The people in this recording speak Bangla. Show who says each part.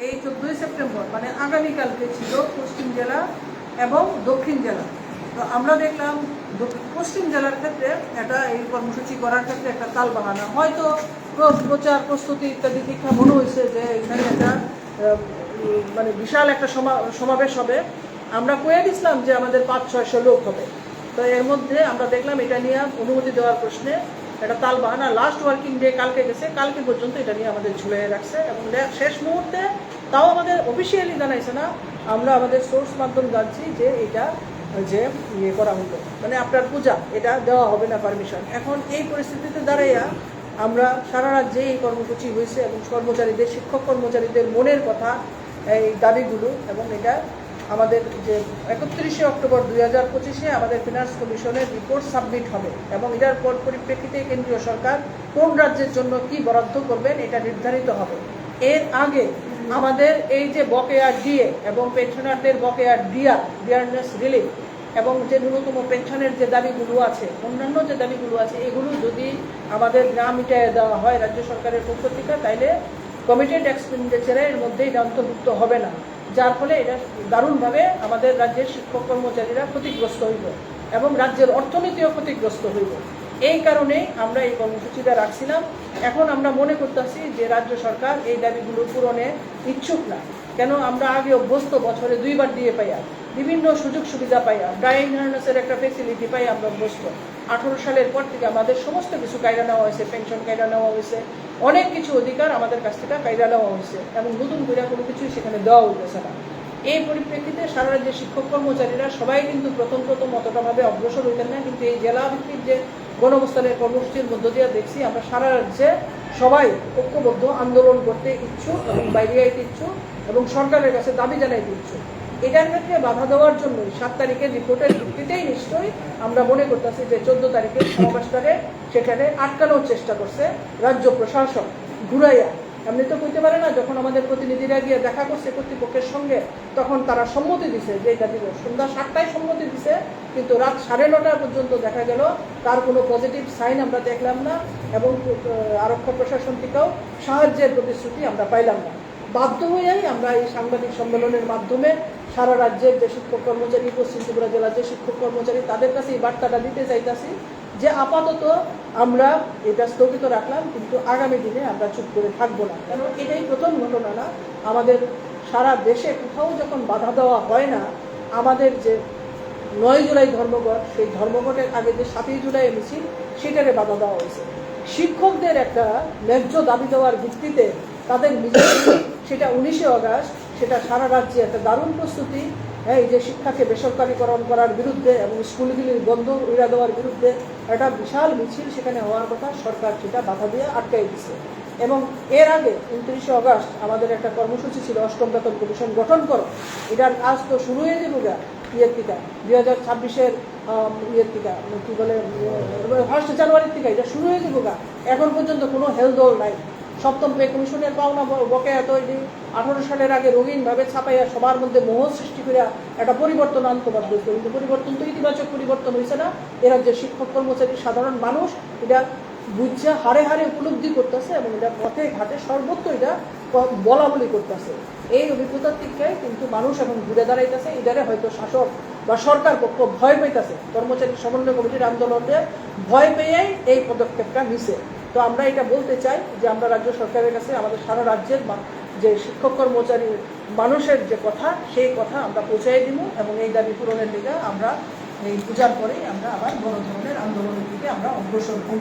Speaker 1: এই চোদ্দোই সেপ্টেম্বর মানে আগামীকালকে ছিল পশ্চিম জেলা এবং দক্ষিণ জেলা। তো আমরা দেখলাম পশ্চিম জেলার ক্ষেত্রে একটা এই কর্মসূচি করার ক্ষেত্রে একটা তাল বাহানা হয়তো প্রচার, প্রস্তুতি ইত্যাদি দীক্ষা মনে হয়েছে যে এখানে একটা মানে বিশাল একটা সমা- সমাবেশ হবে। আমরা কয়ে দিছিলাম যে আমাদের পাঁচ, ছয়শো লোক হবে। তো এর মধ্যে আমরা দেখলাম এটা নিয়ে অনুমতি দেওয়ার প্রশ্নে একটা তাল বাহানা লাস্ট ওয়ার্কিং ডে কালকে গেছে, কালকে পর্যন্ত এটা নিয়ে আমাদের ঝুলে রাখছে এবং শেষ মুহূর্তে তাও আমাদের অফিসিয়ালি জানাইছে না, আমরা আমাদের সোর্স মাধ্যম জানছি যে এটা যে ইয়ে করা হলো। মানে আপনার পূজা, এটা দেওয়া হবে না পারমিশন এখন এই পরিস্থিতিতে দাঁড়াইয়া আমরা সারা রাজ্যে এই কর্মসূচি হয়েছে এবং কর্মচারীদের, শিক্ষক কর্মচারীদের মনের কথা, এই দাবিগুলো এবং এটা আমাদের যে একত্রিশে অক্টোবর দুই হাজার পঁচিশে আমাদের ফিনান্স কমিশনের রিপোর্ট সাবমিট হবে এবং এটার পর পরিপ্রেক্ষিতে কেন্দ্রীয় সরকার কোন রাজ্যের জন্য কি বরাদ্দ করবেন, এটা নির্ধারিত হবে। এর আগে আমাদের এই যে বকেয়া ডিএ এবং পেনশনারদের বকেয়া ডিআর ডিয়ারনেস রিলিফ এবং যে ন্যূনতম পেনশনের যে দাবিগুলো আছে, অন্যান্য যে দাবিগুলো আছে, এগুলো যদি আমাদের না মিটাইয়ে দেওয়া হয় রাজ্য সরকারের পক্ষ থেকে, তাইলে কমিটেড এক্সপেন্ডিচারের মধ্যে এটা অন্তর্ভুক্ত হবে না। যার ফলে এটা দারুণভাবে আমাদের রাজ্যের শিক্ষক কর্মচারীরা ক্ষতিগ্রস্ত হইব এবং রাজ্যের অর্থনীতিও ক্ষতিগ্রস্ত হইব এই কারণে আমরা এই কর্মসূচিটা রাখছিলাম। এখন আমরা মনে করতেছি যে রাজ্য সরকার এই দাবিগুলো পূরণে ইচ্ছুক না। কেন আমরা আগে অভ্যস্ত বছরে দুইবার দিয়ে পাইয়া, বিভিন্ন সুযোগ সুবিধা পাইয়া ড্রাইং হার্নেসের একটা ফেসিলিটি পাই আমরা অভ্যস্ত। আঠারো সালের পর থেকে আমাদের সমস্ত কিছু কায়দা নেওয়া হয়েছে পেনশন কায়দা নেওয়া হয়েছে, অনেক কিছু অধিকার আমাদের কাছ থেকে কায়দা নেওয়া হয়েছে, এবং নতুন করে কোনো কিছুই সেখানে দেওয়া হইতেছে না। এই পরিপ্রেক্ষিতে সারা রাজ্যের শিক্ষক কর্মচারীরা সবাই কিন্তু প্রথম প্রথম অতটাভাবে অগ্রসর হইতেন না, কিন্তু এই জেলা ভিত্তিক যে গণঅবস্থানের কর্মসূচির মধ্য দিয়ে দেখছি আমরা সারা রাজ্যে সবাই ঐক্যবদ্ধ, আন্দোলন করতে ইচ্ছুক এবং বাইরে আইতে ইচ্ছুক এবং সরকারের কাছে দাবি জানাইতে ইচ্ছুক। এটার ক্ষেত্রে বাধা দেওয়ার জন্য সাত তারিখের রিপোর্টের ভিত্তিতেই নিশ্চয়ই আমরা মনে করতেছি যে চোদ্দ তারিখের সমাবেশটাকে সেখানে আটকানোর চেষ্টা করছে রাজ্য প্রশাসক ঘুরাইয়া এমনি তো কইতে পারে না, যখন আমাদের প্রতিনিধিরা গিয়ে দেখা করছে কর্তৃপক্ষের সঙ্গে, তখন তারা সম্মতি দিছে যে এটা দিল সন্ধ্যা সাতটায় সম্মতি দিছে, কিন্তু রাত সাড়ে নটা পর্যন্ত দেখা গেল, তার কোনো পজিটিভ সাইন আমরা দেখলাম না, এবং আরক্ষ প্রশাসন থেকেও সাহায্যের প্রতিশ্রুতি আমরা পাইলাম না। বাধ্য হয়েই আমরা এই সাংবাদিক সম্মেলনের মাধ্যমে সারা রাজ্যের যে শিক্ষক কর্মচারী, পশ্চিম ত্রিপুরা জেলার যে শিক্ষক কর্মচারী, তাদের কাছে এই বার্তাটা দিতে চাইতেছি যে আপাতত আমরা এটা স্থগিত রাখলাম, কিন্তু আগামী দিনে আমরা চুপ করে থাকব না। কারণ এটাই প্রথম ঘটনা না। আমাদের সারা দেশে কোথাও যখন বাধা দেওয়া হয় না, আমাদের যে নয় জুলাই ধর্মঘট, সেই ধর্মঘটের আগে যে সাতই জুলাই মিছিল সেটারে বাধা দেওয়া হয়েছে। শিক্ষকদের একটা ন্যায্য দাবি দেওয়ার ভিত্তিতে তাদের নিজের সেটা উনিশে অগাস্ট সেটা সারা রাজ্যে একটা দারুণ প্রস্তুতি। হ্যাঁ এই যে শিক্ষাকে বেসরকারীকরণ করার বিরুদ্ধে এবং স্কুলগুলির বন্ধ উড়া দেওয়ার বিরুদ্ধে একটা বিশাল মিছিল সেখানে হওয়ার কথা সরকার সেটা বাধা দিয়ে আটকাই দিচ্ছে এবং এর আগে উনত্রিশে অগাস্ট আমাদের একটা কর্মসূচি ছিল, অষ্টম বেতন কমিশন গঠন করো। এটার কাজ তো শুরু হয়ে যাব গা, ইয়ের টিকা দুই হাজার ছাব্বিশের ইয়ের টিকা কী বলে ফার্স্ট জানুয়ারির টিকা এটা শুরু হয়ে যাব গা। এখন পর্যন্ত কোনো হেলদোল নাই। সপ্তম পে কমিশনের পাওনা বকেয়া তৈরি আঠারো সালের আগে রঙিনভাবে ছাপাইয়া সবার মধ্যে মোহ সৃষ্টি করে একটা পরিবর্তন আনতে বাধ্য কিন্তু পরিবর্তন তো ইতিবাচক পরিবর্তন হয়েছে না। এরা যে শিক্ষক কর্মচারী, সাধারণ মানুষ, এটা বুঝছে হারে হারে উপলব্ধি করতেছে এবং এটা পথে ঘাটে সর্বত্র এটা বলা বলি করতেছে। এই অভিজ্ঞতার দিকে কিন্তু মানুষ এখন ঘুরে দাঁড়াইতেছে। এটারে হয়তো শাসক বা সরকার পক্ষ ভয় পাইতেছে। কর্মচারী সমন্বয় কমিটির আন্দোলনে ভয় পেয়েই এই পদক্ষেপটা নিছে। তো আমরা এটা বলতে চাই যে আমরা রাজ্য সরকারের কাছে, আমাদের সারা রাজ্যের যে শিক্ষক কর্মচারী মানুষের যে কথা, সেই কথা আমরা পৌঁছাই দিব এবং এই দাবি পূরণের দিকে আমরা এই পূজার পরেই আমরা আবার বড় ধরনের আন্দোলনের দিকে আমরা অগ্রসর হই